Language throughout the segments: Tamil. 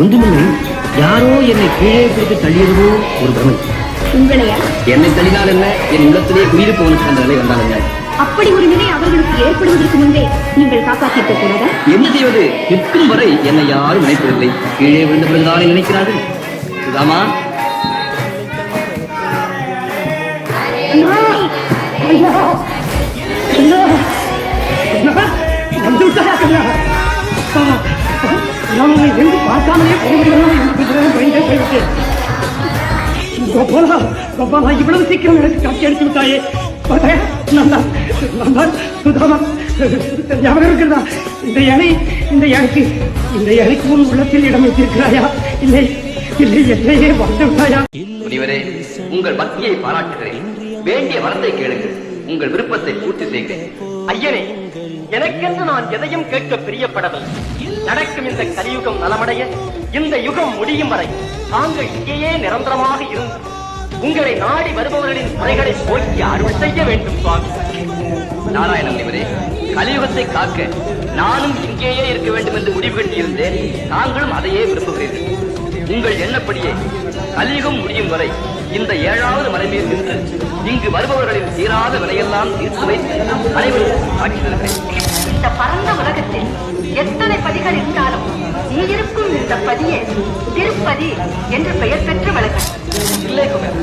ஒன்றுமில்லை யாரோ என்னை கீழே பிடித்து தள்ளியதுவோ ஒரு பிரமை. உங்களையா? என்னை தள்ளினால் என்ன? என் உள்ளத்திலே குடியிருப்பவனுக்கு அந்த நிலை வந்தால் என்ன? அப்படி ஒரு நிலை அவர்களுக்கு ஏற்படுவதற்கு முன்பே நீங்கள் காப்பாற்றிக்க கூடாதா என்ன செய்வது? நிற்கும் வரை என்னை யாரும் நினைப்பதில்லை. கீழே விழுந்த பிறகுதானே நினைக்கிறார்கள். சுதாமா? வந்து விட்டாயா பார்க்காமலே கோபாலா கோபாலா இவ்வளவு சீக்கிரம் எனக்கு காட்சி அடித்து விட்டாயே. பார்த்தே, நான் சுதாமா ஞாபகம் இருக்கிறதா? இந்த யானை இந்த யானைக்கு இந்த யானைக்கு உன் உள்ளத்தில் இடம் வைத்திருக்கிறாயா? இல்லை இல்லை என்னையே வந்து விட்டாயா? முனிவரே உங்கள் பக்தியை பாராட்டுகிறேன். வேண்டிய வரத்தை கேளுங்கள். உங்கள் விருப்பத்தை பூர்த்தி செய்கிறேன். ஐயனே எனக்கென்று நான் எதையும் கேட்க பிரியப்படவில்லை. நடக்கும் இந்த கலியுகம் நலமடைய இந்த யுகம் முடியும் வரை தாங்கள் இங்கேயே நிரந்தரமாக இருந்து உங்களை நாடி வருபவர்களின் குறைகளை போக்கி அருள் செய்ய வேண்டும் சுவாமி. நாராயணன் இவரே கலியுகத்தை காக்க நானும் இங்கேயே இருக்க வேண்டும் என்று முடிவு கட்டியிருந்தேன். தாங்களும் அதையே விரும்புகிறீர்கள். உங்கள் எண்ணப்படியே கலியுகம் முடியும் வரை இந்த ஏழாவது மலை மீது நின்று இங்கு வருபவர்களின் தீராத விலையெல்லாம் தீர்த்து வைத்து அனைவரும் இந்த பரந்த உலகத்தில் எத்தனை பதிகள் இருந்தாலும் நீ இருக்கும் இந்த பதியே திருப்பதி என்று பெயர் பெற்று விளக்கம் இல்லை குமர்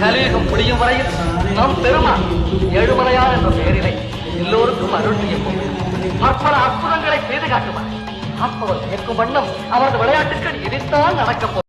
கலியுகம் முடியும் வரையில் நம் பெருமான் ஏழுமலையார் என்ற பெயரினை எல்லோருக்கும் அருள் செய்ய போகிறார் பற்பல அற்புதங்களை செய்து காட்டுவார். அப்போது கேட்கும் வண்ணம் அவரது விளையாட்டுக்கள் இனித்தான் நடக்கப்போ